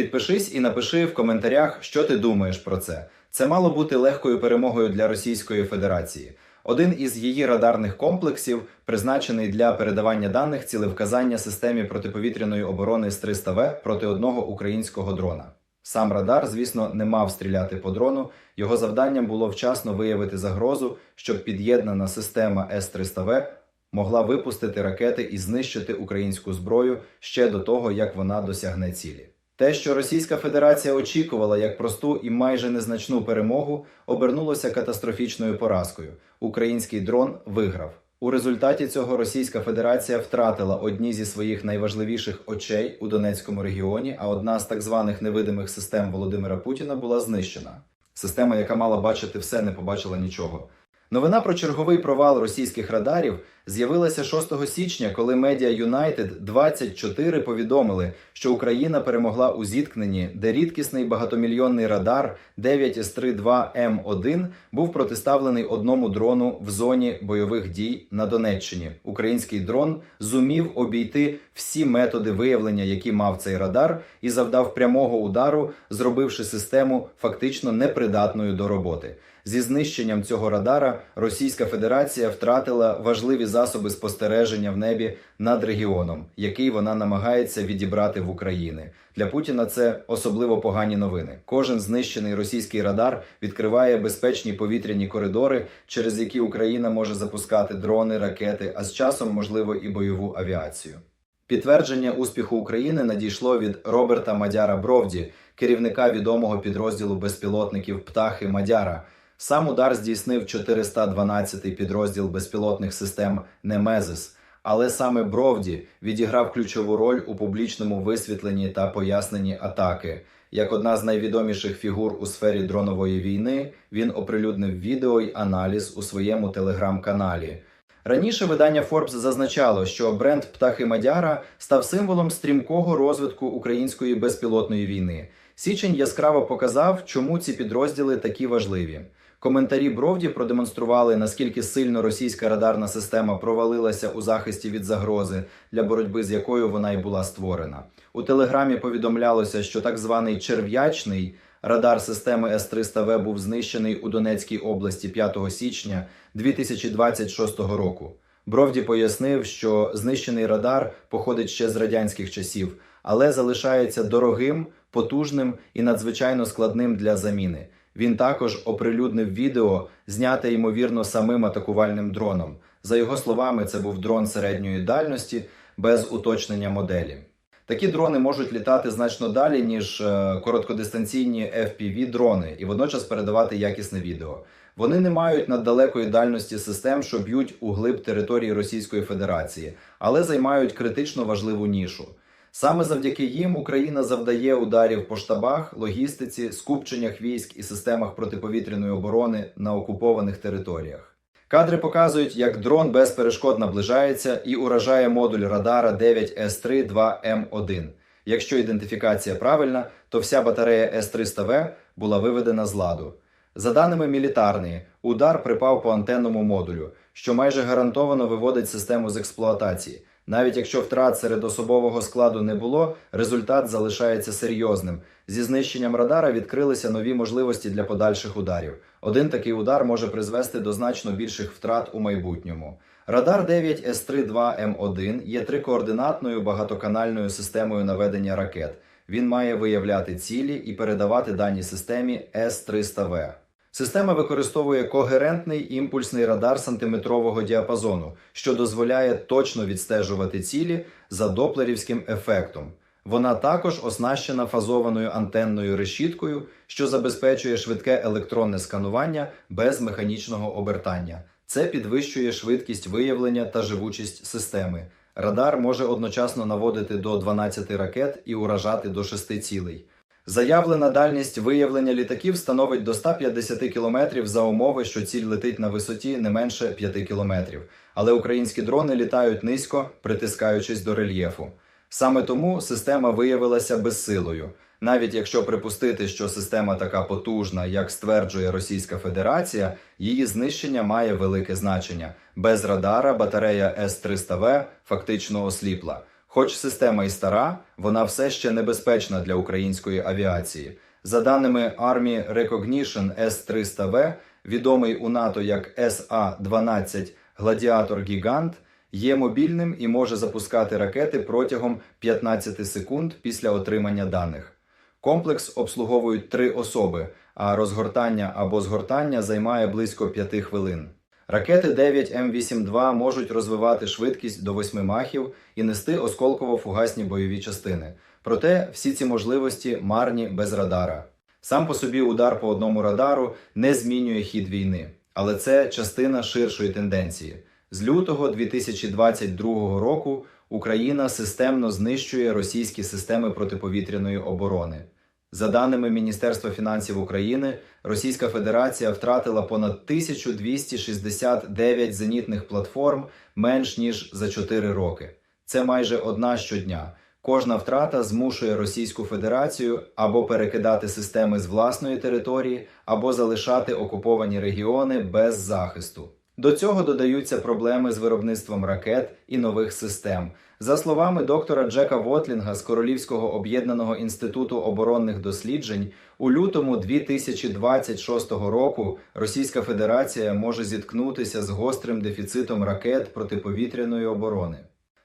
Підпишись і напиши в коментарях, що ти думаєш про це. Це мало бути легкою перемогою для Російської Федерації. Один із її радарних комплексів, призначений для передавання даних цілевказання системі протиповітряної оборони С-300В проти одного українського дрона. Сам радар, звісно, не мав стріляти по дрону. Його завданням було вчасно виявити загрозу, щоб під'єднана система С-300В могла випустити ракети і знищити українську зброю ще до того, як вона досягне цілі. Те, що Російська Федерація очікувала як просту і майже незначну перемогу, обернулося катастрофічною поразкою. Український дрон виграв. У результаті цього Російська Федерація втратила одні зі своїх найважливіших очей у Донецькому регіоні, а одна з так званих невидимих систем Володимира Путіна була знищена. Система, яка мала бачити все, не побачила нічого. Новина про черговий провал російських радарів з'явилася 6 січня, коли медіа United 24 повідомили, що Україна перемогла у зіткненні, де рідкісний багатомільйонний радар 9С-32М1 був протиставлений одному дрону в зоні бойових дій на Донеччині. Український дрон зумів обійти всі методи виявлення, які мав цей радар, і завдав прямого удару, зробивши систему фактично непридатною до роботи. Зі знищенням цього радара Російська Федерація втратила важливі засоби спостереження в небі над регіоном, який вона намагається відібрати в Україні. Для Путіна це особливо погані новини. Кожен знищений російський радар відкриває безпечні повітряні коридори, через які Україна може запускати дрони, ракети, а з часом можливо і бойову авіацію. Підтвердження успіху України надійшло від Роберта Мадяра Бровді, керівника відомого підрозділу безпілотників Птахи Мадяра. Сам удар здійснив 412-й підрозділ безпілотних систем Немезис, але саме Бровді відіграв ключову роль у публічному висвітленні та поясненні атаки. Як одна з найвідоміших фігур у сфері дронової війни, він оприлюднив відео й аналіз у своєму телеграм-каналі. Раніше видання Forbes зазначало, що бренд Птахи Мадяра став символом стрімкого розвитку української безпілотної війни. Січень яскраво показав, чому ці підрозділи такі важливі. Коментарі Бровді продемонстрували, наскільки сильно російська радарна система провалилася у захисті від загрози, для боротьби з якою вона й була створена. У телеграмі повідомлялося, що так званий черв'ячний радар системи С-300В був знищений у Донецькій області 5 січня 2026 року. Бровді пояснив, що знищений радар походить ще з радянських часів, але залишається дорогим, потужним і надзвичайно складним для заміни. Він також оприлюднив відео, зняте ймовірно самим атакувальним дроном. За його словами, це був дрон середньої дальності без уточнення моделі. Такі дрони можуть літати значно далі, ніж е, короткодистанційні fpv дрони і водночас передавати якісне відео. Вони не мають наддалекої дальності систем, що б'ють у глиб території Російської Федерації, але займають критично важливу нішу. Саме завдяки їм Україна завдає ударів по штабах, логістиці, скупченнях військ і системах протиповітряної оборони на окупованих територіях. Кадри показують, як дрон без перешкод наближається і уражає модуль радара 9С3-2М1. Якщо ідентифікація правильна, то вся батарея С-300В була виведена з ладу. За даними мілітарної, удар припав по антенному модулю, що майже гарантовано виводить систему з експлуатації. Навіть якщо втрат серед особового складу не було, результат залишається серйозним. Зі знищенням радара відкрилися нові можливості для подальших ударів. Один такий удар може призвести до значно більших втрат у майбутньому. Радар 9 С-32М1 є трикоординатною багатоканальною системою наведення ракет. Він має виявляти цілі і передавати дані системі С-300В. Система використовує когерентний імпульсний радар сантиметрового діапазону, що дозволяє точно відстежувати цілі за доплерівським ефектом. Вона також оснащена фазованою антенною решіткою, що забезпечує швидке електронне сканування без механічного обертання. Це підвищує швидкість виявлення та живучість системи. Радар може одночасно наводити до 12 ракет і уражати до 6 цілей. Заявлена дальність виявлення літаків становить до 150 км за умови, що ціль летить на висоті не менше 5 км. Але українські дрони літають низько, притискаючись до рельєфу. Саме тому система виявилася безсилою. Навіть якщо припустити, що система така потужна, як стверджує Російська Федерація, її знищення має велике значення. Без радара батарея С-300В фактично осліпла. Хоч система і стара, вона все ще небезпечна для української авіації. За даними Army Recognition S-300V, відомий у НАТО як SA-12 Гладіатор Гігант, є мобільним і може запускати ракети протягом 15 секунд після отримання даних. Комплекс обслуговують три особи, а розгортання або згортання займає близько 5 хвилин. Ракети 9 М82 можуть розвивати швидкість до 8 махів і нести осколково-фугасні бойові частини. Проте всі ці можливості марні без радара. Сам по собі удар по одному радару не змінює хід війни, але це частина ширшої тенденції. З лютого 2022 року Україна системно знищує російські системи протиповітряної оборони. За даними Міністерства фінансів України, Російська Федерація втратила понад 1269 зенітних платформ менш ніж за 4 роки. Це майже одна щодня. Кожна втрата змушує Російську Федерацію або перекидати системи з власної території, або залишати окуповані регіони без захисту. До цього додаються проблеми з виробництвом ракет і нових систем. За словами доктора Джека Вотлінга з Королівського об'єднаного інституту оборонних досліджень, у лютому 2026 року Російська Федерація може зіткнутися з гострим дефіцитом ракет протиповітряної оборони.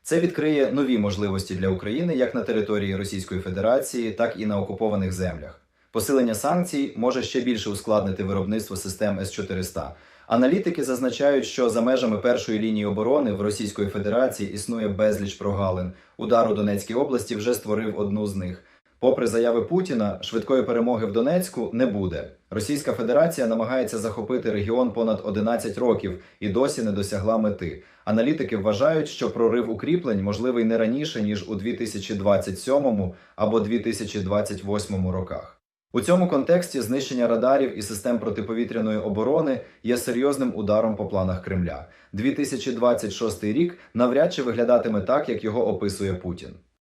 Це відкриє нові можливості для України як на території Російської Федерації, так і на окупованих землях. Посилення санкцій може ще більше ускладнити виробництво систем С-400. Аналітики зазначають, що за межами першої лінії оборони в Російської Федерації існує безліч прогалин. Удар у Донецькій області вже створив одну з них. Попри заяви Путіна, швидкої перемоги в Донецьку не буде. Російська Федерація намагається захопити регіон понад 11 років і досі не досягла мети. Аналітики вважають, що прорив укріплень можливий не раніше ніж у 2027 або 2028 роках. У цьому контексті знищення радарів і систем протиповітряної оборони є серйозним ударом по планах Кремля. 2026 рік навряд чи виглядатиме так, як його описує Путін.